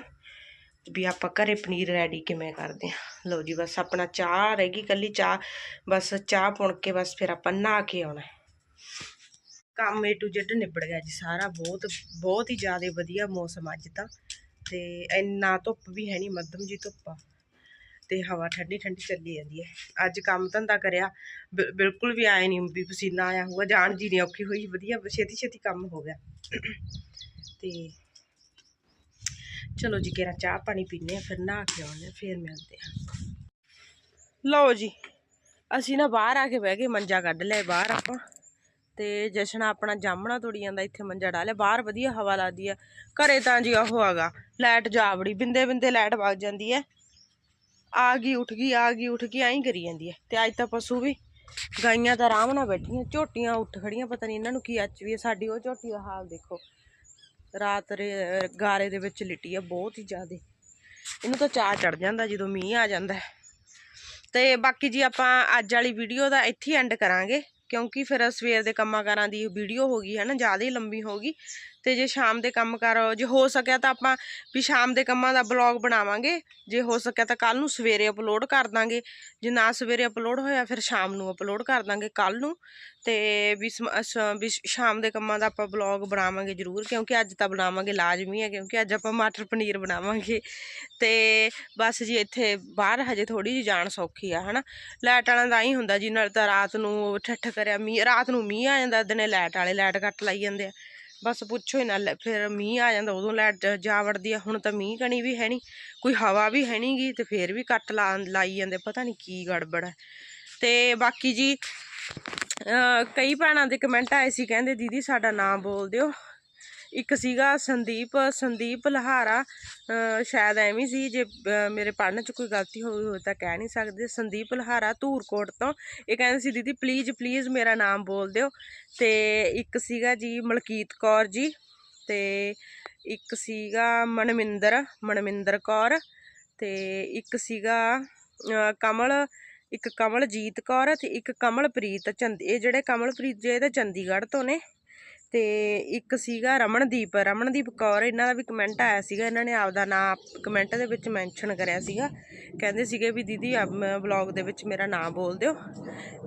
ਵੀ ਆਪਾਂ ਘਰੇ ਪਨੀਰ ਰੈਡੀ ਕਿਵੇਂ ਕਰਦੇ ਆ। ਲਓ ਜੀ, ਬਸ ਆਪਣਾ ਚਾਹ ਰਹਿ ਗਈ ਕੱਲੀ ਚਾਹ, ਬਸ ਚਾਹ ਪੁਣ ਕੇ ਬਸ ਫਿਰ ਆਪਾਂ ਨਹਾ ਕੇ ਆਉਣਾ। ਕੰਮ ਏ ਟੂ Z ਨਿਬੜ ਗਿਆ ਜੀ ਸਾਰਾ, ਬਹੁਤ ਬਹੁਤ ਹੀ ਜ਼ਿਆਦਾ ਵਧੀਆ ਮੌਸਮ ਅੱਜ ਤਾਂ। ਤੇ ਇੰਨਾ ਧੁੱਪ ਵੀ ਹੈ ਨਹੀਂ ਮੱਧਮ ਜੀ ਧੁੱਪ ਆ। ਤੇ ਹਵਾ ਠੰਡੀ ਠੰਡੀ ਚੱਲੀ ਜਾਂਦੀ ਹੈ। ਅੱਜ ਕੰਮ ਧੰਦਾ ਕਰਿਆ, ਬਿ- ਬਿਲਕੁਲ ਵੀ ਆਏ ਨਹੀਂ, ਵੀ ਪਸੀਨਾ ਆਇਆ ਹੋਊਗਾ, ਜਾਣ ਜੀ ਨਹੀਂ ਔਖੀ ਹੋਈ, ਵਧੀਆ, ਛੇਤੀ ਛੇਤੀ ਕੰਮ ਹੋ ਗਿਆ। ਤੇ ਚਲੋ ਜੀ, ਕਿਹੜਾ ਚਾਹ ਪਾਣੀ ਪੀਨੇ ਆ ਫਿਰ ਨਹਾ ਕੇ ਆਉਂਦੇ ਆ ਫਿਰ ਮਿਲਦੇ ਆ ਲਓ ਜੀ, ਅਸੀਂ ਨਾ ਬਾਹਰ ਆ ਕੇ ਬਹਿ ਗਏ, ਮੰਜਾ ਕੱਢ ਲਿਆ, ਬਾਹਰ ਆਪਾਂ। ਤੇ ਜਸ਼ਨ ਆਪਣਾ ਜਾਮਣਾ ਤੋੜੀ ਜਾਂਦਾ, ਇੱਥੇ ਮੰਜਾ ਡਾਲਿਆ ਬਾਹਰ ਵਧੀਆ ਹਵਾ ਲੱਗਦੀ ਆ ਘਰੇ ਤਾਂ ਜੀ ਉਹ ਹੈਗਾ, ਲਾਈਟ ਜਾਵੜੀ ਬਿੰਦੇ ਬਿੰਦੇ ਲਾਈਟ ਵਗ ਜਾਂਦੀ ਹੈ। ਆ ਗਈ, ਉੱਠ ਗਈ, ਆ ਗਈ, ਉੱਠ ਗਈ, ਐਂ ਕਰੀ ਜਾਂਦੀ ਹੈ। ਤੇ ਅੱਜ ਤਾਂ ਪਸ਼ੂ ਵੀ ਗਾਈਆਂ ਤਾਂ ਆਰਾਮ ਨਾਲ ਬੈਠੀਆਂ ਝੋਟੀਆਂ ਉੱਠ ਖੜੀਆਂ, ਪਤਾ ਨਹੀਂ ਇਹਨਾਂ ਨੂੰ ਕੀ ਅੱਜ ਵੀ ਹੈ। ਸਾਡੀ ਉਹ ਝੋਟੀ ਦਾ ਹਾਲ ਦੇਖੋ। ਰਾਤ ਰੇ- ਗਾਰੇ ਦੇ ਵਿੱਚ ਲਿਟੀ ਆ ਬਹੁਤ ਹੀ ਜ਼ਿਆਦਾ। ਇਹਨੂੰ ਤਾਂ ਚਾਹ ਚੜ ਜਾਂਦਾ ਜਦੋਂ ਮੀਂਹ ਆ ਜਾਂਦਾ ਹੈ। ਤੇ ਬਾਕੀ ਜੀ ਆਪਾਂ ਅੱਜ ਵਾਲੀ ਵੀਡੀਓ ਦਾ ਇੱਥੇ ਐਂਡ ਕਰਾਂਗੇ। ਕਿਉਂਕਿ ਫਿਰ ਸਵੇਰ ਦੇ ਕੰਮਾਂ ਕਾਰਾਂ ਦੀ ਵੀਡੀਓ ਹੋ ਗਈ ਹੈ ਨਾ, ਜ਼ਿਆਦਾ ਹੀ ਲੰਬੀ ਹੋ ਗਈ। ਤੇ ਜੇ ਸ਼ਾਮ ਦੇ ਕੰਮ ਕਰ ਜੇ ਹੋ ਸਕਿਆ ਤਾਂ ਆਪਾਂ ਵੀ ਸ਼ਾਮ ਦੇ ਕੰਮਾਂ ਦਾ ਬਲੌਗ ਬਣਾਵਾਂਗੇ। ਜੇ ਹੋ ਸਕਿਆ ਤਾਂ ਕੱਲ ਨੂੰ ਸਵੇਰੇ ਅਪਲੋਡ ਕਰ ਦਾਂਗੇ। ਜੇ ਨਾ ਸਵੇਰੇ ਅਪਲੋਡ ਹੋਇਆ, ਫਿਰ ਸ਼ਾਮ ਨੂੰ ਅਪਲੋਡ ਕਰ ਦਾਂਗੇ ਕੱਲ ਨੂੰ। ਤੇ ਵੀ ਸਮ- ਵੀ ਸ਼ਾਮ ਦੇ ਕੰਮਾਂ ਦਾ ਆਪਾਂ ਬਲੌਗ ਬਣਾਵਾਂਗੇ ਜ਼ਰੂਰ, ਕਿਉਂਕਿ ਅੱਜ ਤਾਂ ਬਣਾਵਾਂਗੇ ਲਾਜ਼ਮੀ ਹੈ, ਕਿਉਂਕਿ ਅੱਜ ਆਪਾਂ ਮਟਰ ਪਨੀਰ ਬਣਾਵਾਂਗੇ। ਤੇ ਬਸ ਜੀ ਇੱਥੇ ਬਾਹਰ ਹਜੇ ਥੋੜੀ ਜਿਹੀ ਜਾਣ ਸੌਖੀ ਆ, ਹਨਾ। ਲਾਈਟ ਵਾਲਿਆਂ ਦਾ ਹੀ ਹੁੰਦਾ ਜੀ, ਨਾਲ ਤਾਂ ਰਾਤ ਨੂੰ ਠੱਠ ਕਰਿਆ, ਮੀਂਹ, ਰਾਤ ਨੂੰ ਮੀਂਹ ਆ ਜਾਂਦਾ, ਦਿਨੇ ਲਾਈਟ ਵਾਲੇ ਲਾਈਟ ਕੱਟ ਲਾਈ ਜਾਂਦੇ ਆ। ਬਸ ਪੁੱਛੋ ਹੀ ਨਾ ਫਿਰ ਮੀਂਹ ਆ ਜਾਂਦਾ ਉਦੋਂ ਲਾਈਟ ਜਾ ਵੜਦੀ ਆ, ਹੁਣ ਤਾਂ ਮੀਂਹ ਕਣੀ ਵੀ ਹੈ ਨਹੀਂ, ਕੋਈ ਹਵਾ ਵੀ ਹੈ ਨੀ ਗੀ ਤੇ ਫਿਰ ਵੀ ਕੱਟ ਲਾ, ਲਾਈ ਜਾਂਦੇ, ਪਤਾ ਨਹੀਂ ਕੀ ਗੜਬੜ ਹੈ। ਤੇ ਬਾਕੀ ਜੀ, ਅਹ ਕਈ ਭੈਣਾਂ ਦੇ ਕਮੈਂਟ ਆਏ ਸੀ, ਕਹਿੰਦੇ ਦੀਦੀ ਸਾਡਾ ਨਾਮ ਬੋਲ ਦਿਓ ਇੱਕ ਸੀਗਾ ਸੰਦੀਪ ਸੰਦੀਪ ਲਹਾਰਾ ਸ਼ਾਇਦ ਐਵੇਂ ਸੀ, ਜੇ ਮੇਰੇ ਪੜ੍ਹਨ 'ਚ ਕੋਈ ਗਲਤੀ ਹੋਈ ਹੋਵੇ ਤਾਂ ਕਹਿ ਨਹੀਂ ਸਕਦੇ। ਸੰਦੀਪ ਲਹਾਰਾ ਧੂਰਕੋਟ ਤੋਂ। ਇਹ ਕਹਿੰਦੇ ਸੀ, ਦੀਦੀ ਪਲੀਜ਼ ਪਲੀਜ਼ ਮੇਰਾ ਨਾਮ ਬੋਲ ਦਿਓ। ਤੇ ਇੱਕ ਸੀਗਾ ਜੀ ਮਲਕੀਤ ਕੌਰ ਜੀ ਤੇ ਇੱਕ ਸੀਗਾ ਮਨਮਿੰਦਰ ਮਨਮਿੰਦਰ ਕੌਰ ਤੇ ਇੱਕ ਸੀਗਾ ਕਮਲ, ਇੱਕ ਕਮਲਜੀਤ ਕੌਰ ਤੇ ਇੱਕ ਕਮਲਪ੍ਰੀਤ ਚੰਦ, ਇਹ ਜਿਹੜੇ ਕਮਲਪ੍ਰੀਤ ਜੇ ਇਹ ਤਾਂ ਚੰਡੀਗੜ੍ਹ ਤੋਂ ਨੇ। ਤੇ ਇੱਕ ਸੀਗਾ ਰਮਨਦੀਪ ਰਮਨਦੀਪ ਕੌਰ, ਇਹਨਾਂ ਦਾ ਵੀ ਕਮੈਂਟ ਆਇਆ ਸੀਗਾ, ਇਹਨਾਂ ਨੇ ਆਪਦਾ ਨਾਮ ਕਮੈਂਟ ਦੇ ਵਿੱਚ ਮੈਂਸ਼ਨ ਕਰਿਆ ਸੀਗਾ। ਕਹਿੰਦੇ ਸੀਗੇ ਵੀ ਦੀਦੀ ਵਲੌਗ ਦੇ ਵਿੱਚ ਮੇਰਾ ਨਾਮ ਬੋਲ ਦਿਓ।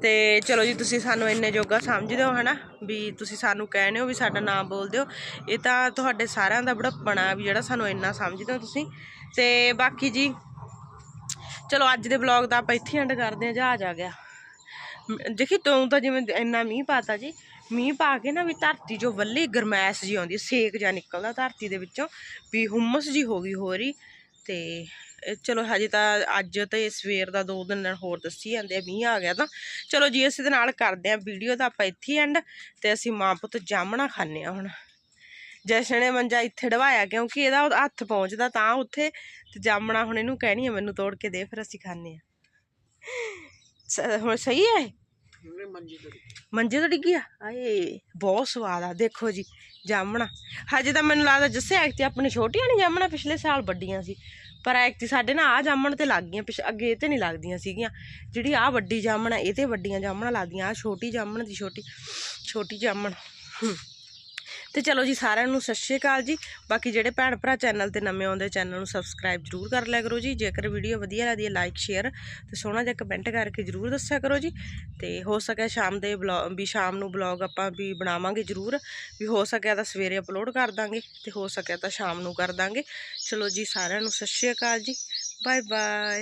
ਤੇ ਚਲੋ ਜੀ, ਤੁਸੀਂ ਸਾਨੂੰ ਇੰਨੇ ਜੋਗਾ ਸਮਝਦੇ ਹੋ ਹਨਾ? ਵੀ ਤੁਸੀਂ ਸਾਨੂੰ ਕਹਿੰਦੇ ਹੋ ਵੀ ਸਾਡਾ ਨਾਮ ਬੋਲ ਦਿਓ। ਇਹ ਤਾਂ ਤੁਹਾਡੇ ਸਾਰਿਆਂ ਦਾ ਬੜਾਪਣਾ ਵੀ ਜਿਹੜਾ ਸਾਨੂੰ ਇੰਨਾ ਸਮਝਦੇ ਹੋ ਤੁਸੀਂ। ਤੇ ਬਾਕੀ ਜੀ, ਚਲੋ ਅੱਜ ਦੇ ਵਲੌਗ ਦਾ ਆਪਾਂ ਇੱਥੇ ਐਂਡ ਕਰਦੇ ਹਾਂ, ਜਹਾਜ਼ ਆ ਗਿਆ। ਦੇਖੀ, ਤੂੰ ਤਾਂ ਜਿਵੇਂ ਇੰਨਾ ਮੀਂਹ ਪਾਤਾ ਜੀ। ਮੀਂਹ ਪਾ ਕੇ ਨਾ ਵੀ ਧਰਤੀ 'ਚੋਂ ਵੱਲੀ ਗਰਮੈਸ਼ ਜੀ ਆਉਂਦੀ, ਸੇਕ ਜਾਂ ਨਿਕਲਦਾ ਧਰਤੀ ਦੇ ਵਿੱਚੋਂ, ਵੀ ਹੁਮਸ ਜੀ ਹੋ ਗਈ ਹੋ ਰਹੀ ਤੇ, ਇਹ ਚਲੋ ਹਜੇ ਤਾਂ ਅੱਜ ਤੇ ਸਵੇਰ ਦਾ ਦੋ ਦਿਨ ਹੋਰ ਦੱਸੀ ਜਾਂਦੇ ਆ, ਮੀਂਹ ਆ ਗਿਆ ਤਾਂ। ਚਲੋ ਜੀ, ਅਸੀਂ ਦੇ ਨਾਲ ਕਰਦੇ ਆ ਵੀਡੀਓ ਤਾਂ ਆਪਾਂ ਇੱਥੇ ਐਂਡ ਤੇ ਅਸੀਂ ਮਾਂ ਪੁੱਤ ਜਾਮਣਾ ਖਾਣੇ ਆ ਹੁਣ। ਜਸ਼ਨ ਨੇ ਮੰਜਾ ਇੱਥੇ ਢਵਾਇਆ ਕਿਉਂਕਿ ਇਹਦਾ ਹੱਥ ਪਹੁੰਚਦਾ ਤਾਂ ਉੱਥੇ, ਤੇ ਜਾਮਣਾ ਹੁਣ ਇਹਨੂੰ ਕਹਿਣੀ ਆ, ਮੈਨੂੰ ਤੋੜ ਕੇ ਦੇ, ਫਿਰ ਅਸੀਂ ਖਾਣੇ ਆ। ਸ- ਹੁਣ ਸਹੀ ਹੈ ਇਹ? ਮੰਜੇ ਤੋਂ ਡਿੱਗੀ ਆ? ਆਏ ਬਹੁਤ ਸਵਾਦ ਆ। ਦੇਖੋ ਜੀ, ਜਾਮਣਾ। ਹਜੇ ਤਾਂ ਮੈਨੂੰ ਲੱਗਦਾ ਜੱਸੇ ਐਕਤੀ ਆਪਣੇ ਛੋਟੀਆਂ ਨਹੀਂ ਜਾਮਣਾ ਪਿਛਲੇ ਸਾਲ ਵੱਡੀਆਂ ਸੀ। ਪਰ ਐਕਤੀ ਸਾਡੇ ਨਾਲ ਆ ਜਾਮਣ ਤੇ ਲੱਗ ਗਈਆਂ, ਪਿਛ, ਅੱਗੇ ਇਹ ਤੇ ਨਹੀਂ ਲੱਗਦੀਆਂ ਸੀਗੀਆਂ। ਜਿਹੜੀ ਆ ਵੱਡੀ ਜਾਮਣ ਆ, ਇਹ ਤੇ ਵੱਡੀਆਂ ਜਾਮਣਾ ਲੱਗਦੀਆਂ। ਆ ਛੋਟੀ ਜਾਮਣ ਦੀ ਛੋਟੀ ਛੋਟੀ ਜਾਮਣ। ਤੇ ਚਲੋ ਜੀ ਸਾਰਿਆਂ ਨੂੰ ਸਤਿ ਸ਼੍ਰੀ ਅਕਾਲ ਜੀ। ਬਾਕੀ ਜਿਹੜੇ ਭੈਣ ਭਰਾ ਚੈਨਲ ਤੇ ਨਵੇਂ ਆਉਂਦੇ, ਚੈਨਲ ਨੂੰ ਸਬਸਕ੍ਰਾਈਬ ਜਰੂਰ ਕਰ ਲਿਆ ਕਰੋ ਜੀ। ਜੇਕਰ ਵੀਡੀਓ ਵਧੀਆ ਲੱਗਦੀ ਹੈ ਲਾਈਕ ਸ਼ੇਅਰ ਤੇ ਸੋਹਣਾ ਜਿਹਾ ਕਮੈਂਟ ਕਰਕੇ ਜਰੂਰ ਦੱਸਿਆ ਕਰੋ ਜੀ। ਤੇ ਹੋ ਸਕਿਆ ਸ਼ਾਮ ਦੇ ਬਲੌਗ ਵੀ ਸ਼ਾਮ ਨੂੰ ਬਲੌਗ ਆਪਾਂ ਵੀ ਬਣਾਵਾਂਗੇ ਜਰੂਰ। ਵੀ ਹੋ ਸਕਿਆ ਤਾਂ ਸਵੇਰੇ ਅਪਲੋਡ ਕਰ ਦਾਂਗੇ ਤੇ ਹੋ ਸਕਿਆ ਤਾਂ ਸ਼ਾਮ ਨੂੰ ਕਰ ਦਾਂਗੇ। ਚਲੋ ਜੀ ਸਾਰਿਆਂ ਨੂੰ ਸਤਿ ਸ਼੍ਰੀ ਅਕਾਲ ਜੀ। Bye bye